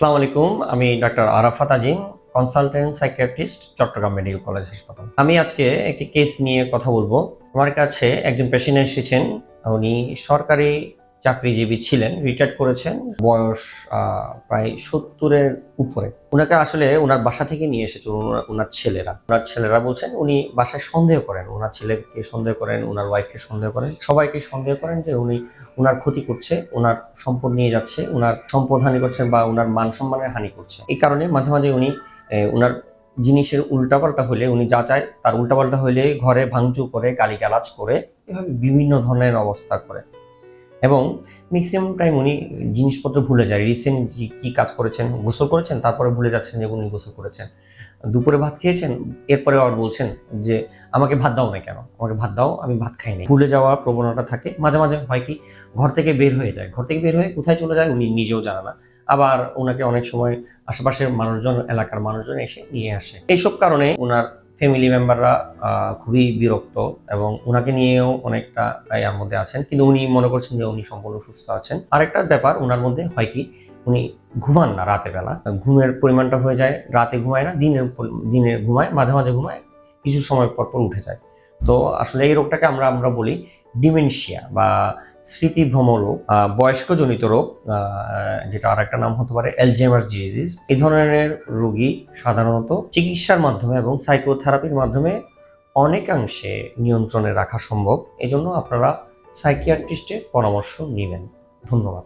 আসসালামু আলাইকুম, আমি doctor Arafat Azim consultant psychiatrist Chattogram medical college হাসপাতাল। আমি আজকে একটি কেস নিয়ে কথা বলব। আমার কাছে একজন পেশেন্ট এসেছেন, উনি সরকারি চাকরিজীবী ছিলেন রিটায়ার করেছেন, বয়স প্রায় সত্তরের উপরে। ওনাকে আসলে ওনার বাসা থেকে নিয়ে এসেছে ওনার- ছেলেরা। ওনার ছেলেরা বলছেন উনি বাসায় সন্দেহ করেন ওনার ছেলেকে সন্দেহ করেন ওনার ওয়াইফকে সন্দেহ করেন, সবাইকে সন্দেহ করেন যে উনি ওনার ক্ষতি করছে ওনার সম্পদ নিয়ে যাচ্ছে ওনার সম্পদ হানি করছে বা ওনার মান সম্মানের হানি করছে। এই কারণে মাঝে মাঝে উনি ওনার জিনিসের উল্টাপাল্টা হলে, উনি যা চায় তার উল্টাপাল্টা হলে ঘরে ভাঙচুর করে, গালিগালাজ করে, এভাবে বিভিন্ন ধরনের অবস্থা করে। এবং ম্যাক্সিমাম টাইম উনি জিনিসপত্র ভুলে যায়। রিসেন্ট কি কাজ করেছেন, গোসল করেছেন, তারপরে ভুলে যাচ্ছেন যে উনি গোসল করেছেন। দুপুরে ভাত খেয়েছেন, এরপরে আবার বলছেন যে, আমাকে ভাত দাও না কেন? আমাকে ভাত দাও, আমি ভাত খাই না ভুলে যাওয়ার প্রবণতা থাকে। মাঝে মাঝে হয় কি, ঘর থেকে বের হয়ে যায়। ঘর থেকে বের হয়ে কোথায় চলে যায় উনি নিজেও জানে না। আবার ওনাকে অনেক সময় আশেপাশের মানুষজন, এলাকার মানুষজন এসে নিয়ে আসে। এইসব কারণে ওনার ফ্যামিলি মেম্বাররা খুবই বিরক্ত এবং ওনাকে নিয়েও অনেকটা ইয়ার মধ্যে আছেন। কিন্তু উনি মনে করছেন যে উনি সম্পূর্ণ সুস্থ আছেন। আরেকটা ব্যাপার ওনার মধ্যে হয় কি, উনি ঘুমান না রাতে বেলা। ঘুমের পরিমাণটা হয়ে যায়, রাতে ঘুমায় না, দিনের দিনে ঘুমায়, মাঝে মাঝে ঘুমায়, কিছু সময় পর পর উঠে যায়। তো আসলে এই রোগটাকে আমরা আমরা বলি ডিমেনশিয়া বা স্মৃতিভ্রম রোগ বয়স্কজনিত রোগ যেটা আর একটা নাম হতে পারে অ্যালজেমার্স ডিজিজ এই ধরনের রোগী সাধারণত চিকিৎসার মাধ্যমে এবং সাইকোথেরাপির মাধ্যমে অনেকাংশে নিয়ন্ত্রণে রাখা সম্ভব। এজন্য আপনারা সাইকিয়াট্রিস্টের পরামর্শ নেবেন। ধন্যবাদ।